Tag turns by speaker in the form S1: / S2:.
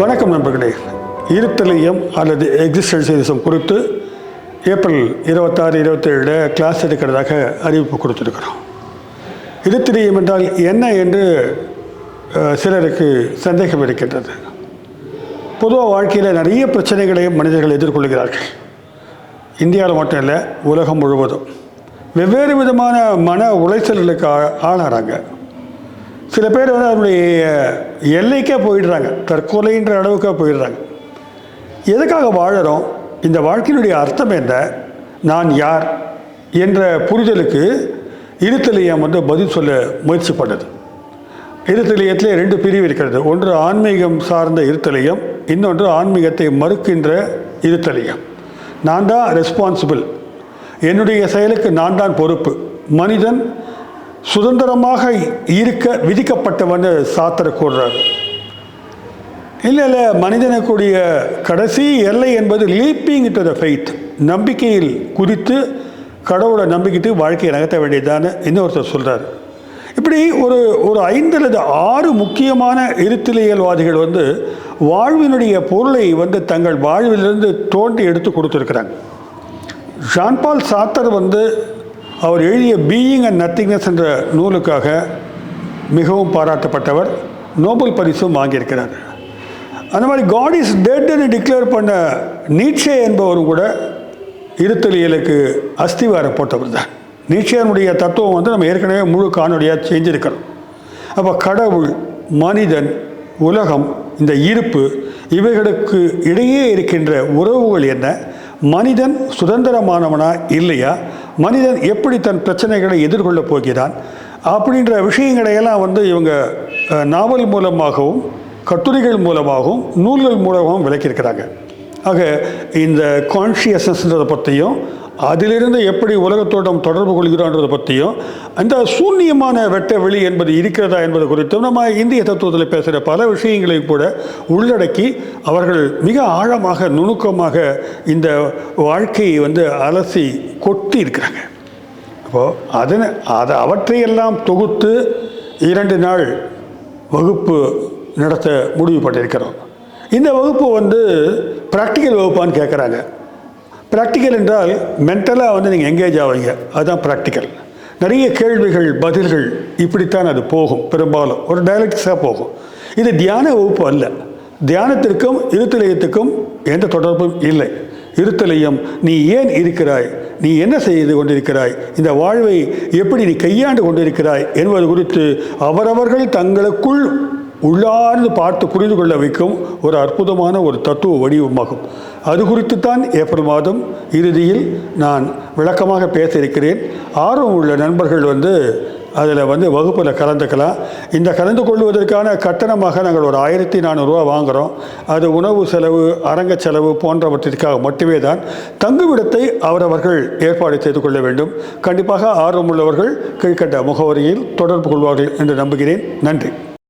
S1: வணக்கம் நண்பர்களே. இருத்தலையும் அல்லது எக்ஸிஸ்டன்சியலிசம் குறித்து ஏப்ரல் இருபத்தாறு இருபத்தேழில் கிளாஸ் எடுக்கிறதாக அறிவிப்பு கொடுத்துருக்கிறோம். இருத்தலியம் என்றால் என்ன என்று சிலருக்கு சந்தேகம் இருக்கின்றது. பொதுவாக வாழ்க்கையில் நிறைய பிரச்சனைகளை மனிதர்கள் எதிர்கொள்கிறார்கள். இந்தியாவில் மட்டும் இல்லை உலகம் முழுவதும். வெவ்வேறு விதமான மன உளைச்சல்களுக்கு ஆளாகிறாங்க சில பேர் வந்து அதனுடைய எல்லைக்கே போயிடுறாங்க தற்கொலைன்ற அளவுக்கே போயிடுறாங்க. எதுக்காக வாழறோம்? இந்த வாழ்க்கையினுடைய அர்த்தம் என்ன? நான் யார்? என்ற புரிதலுக்கு இருத்தலியம் வந்து பதில் சொல்ல முயற்சி பண்ணது. இருத்தலியத்திலே ரெண்டு பிரிவு இருக்கிறது. ஒன்று ஆன்மீகம் சார்ந்த இருத்தலியம் இன்னொன்று ஆன்மீகத்தை மறுக்கின்ற இருத்தலியம் நான் தான் ரெஸ்பான்சிபிள் என்னுடைய செயலுக்கு நான் தான் பொறுப்பு. மனிதன் சுதந்திரமாக இருக்க விதிக்கப்பட்டவன் சாத்திர கூடுறார் இல்லை இல்லை மனிதனுக்குரிய கடைசி எல்லை என்பது லீப்பிங் டு த ஃபெய்த் நம்பிக்கையில் குறித்து கடவுளை நம்பிக்கிட்டு வாழ்க்கையை நகர்த்த வேண்டியதான்னு இன்னொருத்தர் சொல்கிறார் இப்படி ஒரு ஒரு ஐந்து அல்லது ஆறு முக்கியமான இருத்திலியல்வாதிகள் வந்து வாழ்வினுடைய பொருளை வந்து தங்கள் வாழ்விலிருந்து தோண்டி எடுத்து கொடுத்துருக்கிறாங்க. ஜான்பால் சாத்தர் வந்து அவர் எழுதிய பீயிங் அண்ட் நத்திங்னஸ் என்ற நூலுக்காக மிகவும் பாராட்டப்பட்டவர். நோபல் பரிசும் வாங்கியிருக்கிறார். அந்த மாதிரி காட் இஸ் டெட்னு டிக்ளேர் பண்ண நீட்சே என்பவரும் கூட இருத்தலியலுக்கு அஸ்திவாரம் போட்டவர் தான். நீட்சியனுடைய தத்துவம் வந்து நம்ம ஏற்கனவே முழு காணொலியாக செஞ்சிருக்கிறோம். அப்போ கடவுள் மனிதன் உலகம் இந்த இருப்பு இவைகளுக்கு இடையே இருக்கின்ற உறவுகள் என்ன? மனிதன் சுதந்திரமானவனா இல்லையா? மனிதன் எப்படி தன் பிரச்சனைகளை எதிர்கொள்ளப் போகிறான்? அப்படின்ற விஷயங்களையெல்லாம் வந்து இவங்க நாவல் மூலமாகவும் கட்டுரைகள் மூலமாகவும் நூல்கள் மூலமாகவும் விளக்கியிருக்கிறாங்க. ஆக இந்த கான்ஷியஸ்னஸ்ன்றதை பற்றியும் அதிலிருந்து எப்படி உலகத்தோடம் தொடர்பு கொள்கிறோன்றதை பற்றியும் அந்த சூன்யமான வெட்ட வெளி என்பது இருக்கிறதா என்பது குறித்தும் நம்ம இந்திய தத்துவத்தில் பேசுகிற பல விஷயங்களையும் கூட உள்ளடக்கி அவர்கள் மிக ஆழமாக நுணுக்கமாக இந்த வாழ்க்கையை வந்து அலசி கொட்டி இருக்கிறாங்க. அப்போது அதனை அதை அவற்றையெல்லாம் தொகுத்து இரண்டு நாள் வகுப்பு நடத்த முடிவு பண்ணியிருக்கிறோம். இந்த வகுப்பு வந்து ப்ராக்டிக்கல் வகுப்பான்னு கேட்குறாங்க ப்ராக்டிக்கல் என்றால் மென்டலாக வந்து நீங்கள் எங்கேஜ் ஆவீங்க. அதுதான் ப்ராக்டிக்கல் நிறைய கேள்விகள் பதில்கள் இப்படித்தான் அது போகும் பெரும்பாலும். ஒரு டைலக்ட்ஸாக போகும். இது தியான வகுப்பு அல்ல. தியானத்திற்கும் இருத்தலயத்துக்கும் எந்த தொடர்பும் இல்லை. இருத்தலையும் நீ ஏன் இருக்கிறாய்? நீ என்ன செய்து கொண்டிருக்கிறாய்? இந்த வாழ்வை எப்படி நீ கையாண்டு கொண்டிருக்கிறாய்? என்பது குறித்து அவரவர்கள் தங்களுக்குள் உள்ளார்ந்து பார்த்து புரிந்து கொள்ள வைக்கும் ஒரு அற்புதமான ஒரு தத்துவ வடிவமாகும் அது குறித்து தான் ஏப்ரல் மாதம் இறுதியில் நான் விளக்கமாக பேச இருக்கிறேன் ஆர்வம் உள்ள நண்பர்கள் வந்து அதில் வந்து வகுப்பில் கலந்துக்கலாம். இந்த கலந்து கொள்வதற்கான கட்டணமாக நாங்கள் ஒரு ஆயிரத்தி நானூறுரூவா வாங்குகிறோம் அது உணவு செலவு அரங்க செலவு போன்றவற்றிற்காக மட்டுமே தான் தங்குமிடத்தை அவரவர்கள் ஏற்பாடு செய்து கொள்ள வேண்டும். கண்டிப்பாக ஆர்வமுள்ளவர்கள் கீழ்கண்ட முகவரியில் தொடர்பு கொள்வார்கள் என்று நம்புகிறேன். நன்றி.